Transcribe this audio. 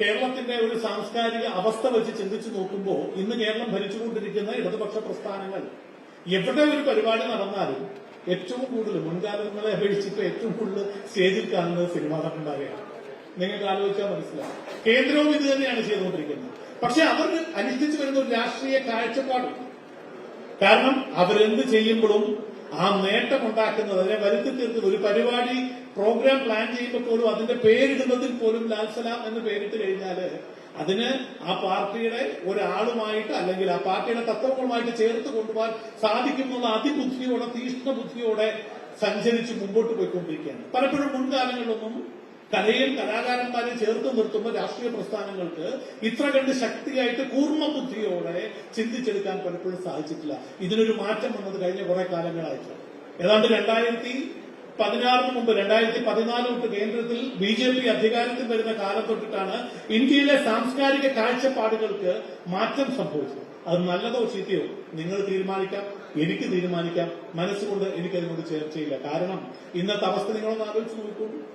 കേരളത്തിന്റെ ഒരു സാംസ്കാരിക അവസ്ഥ വെച്ച് ചിന്തിച്ചു നോക്കുമ്പോൾ ഇന്ന് കേരളം ഭരിച്ചുകൊണ്ടിരിക്കുന്ന ഇടതുപക്ഷ പ്രസ്ഥാനങ്ങൾ എവിടെ ഒരു പരിപാടി നടന്നാലും ഏറ്റവും കൂടുതൽ മുൻകാലങ്ങളെ അപേക്ഷിച്ചിട്ട് ഏറ്റവും കൂടുതൽ സ്റ്റേജിൽ കാണുന്നത് സിനിമാ നടന്മാരെയാണ്. നിങ്ങൾക്ക് ആലോചിച്ചാൽ മനസ്സിലാവും. കേന്ദ്രവും ഇത് തന്നെയാണ് ചെയ്തുകൊണ്ടിരിക്കുന്നത്. പക്ഷെ അവർ അനുഷ്ഠിച്ചു വരുന്ന ഒരു രാഷ്ട്രീയ കാഴ്ചപ്പാടുണ്ട് കാരണം അവരെന്ത് ചെയ്യുമ്പോഴും ആ നേട്ടം ഉണ്ടാക്കുന്നത് അതിനെ വരുത്തി തീർക്കുന്നത് ഒരു പരിപാടി പ്രോഗ്രാം പ്ലാൻ ചെയ്യുമ്പോൾ പോലും അതിന്റെ പേരിടുന്നതിൽ പോലും ലാൽ സലാം എന്ന് പേരിട്ട് കഴിഞ്ഞാൽ അതിന് ആ പാർട്ടിയുടെ ഒരാളുമായിട്ട് അല്ലെങ്കിൽ ആ പാർട്ടിയുടെ തത്വങ്ങളുമായിട്ട് ചേർത്ത് കൊണ്ടുപോകാൻ സാധിക്കുമെന്നുള്ള അതിബുദ്ധിയോടെ തീഷ്ണ ബുദ്ധിയോടെ സഞ്ചരിച്ച് മുമ്പോട്ട് പോയിക്കൊണ്ടിരിക്കുകയാണ്. പലപ്പോഴും മുൻകാലങ്ങളിലൊന്നും കലയും കലാകാരന്മാരെ ചേർത്ത് നിർത്തുമ്പോൾ രാഷ്ട്രീയ പ്രസ്ഥാനങ്ങൾക്ക് ഇത്ര കണ്ട് ശക്തിയായിട്ട് കൂർമ്മ ബുദ്ധിയോടെ ചിന്തിച്ചെടുക്കാൻ പലപ്പോഴും സാധിച്ചിട്ടില്ല. ഇതിനൊരു മാറ്റം വന്നത് കഴിഞ്ഞ കുറെ കാലങ്ങളായിട്ട്. ഏതാണ്ട് രണ്ടായിരത്തി പതിനാറിന് മുമ്പ് രണ്ടായിരത്തി പതിനാല് തൊട്ട് കേന്ദ്രത്തിൽ ബി ജെ പി അധികാരത്തിൽ വരുന്ന കാലം തൊട്ടിട്ടാണ് ഇന്ത്യയിലെ സാംസ്കാരിക കാഴ്ചപ്പാടുകൾക്ക് മാറ്റം സംഭവിച്ചത്. അത് നല്ലതോ ചീത്തയോ നിങ്ങൾ തീരുമാനിക്കാം എനിക്ക് തീരുമാനിക്കാം. മനസ്സുകൊണ്ട് എനിക്കതിനോട് ചേർച്ചയില്ല. കാരണം ഇന്നത്തെ അവസ്ഥ നിങ്ങളൊന്ന് ആലോചിച്ച് നോക്കൂ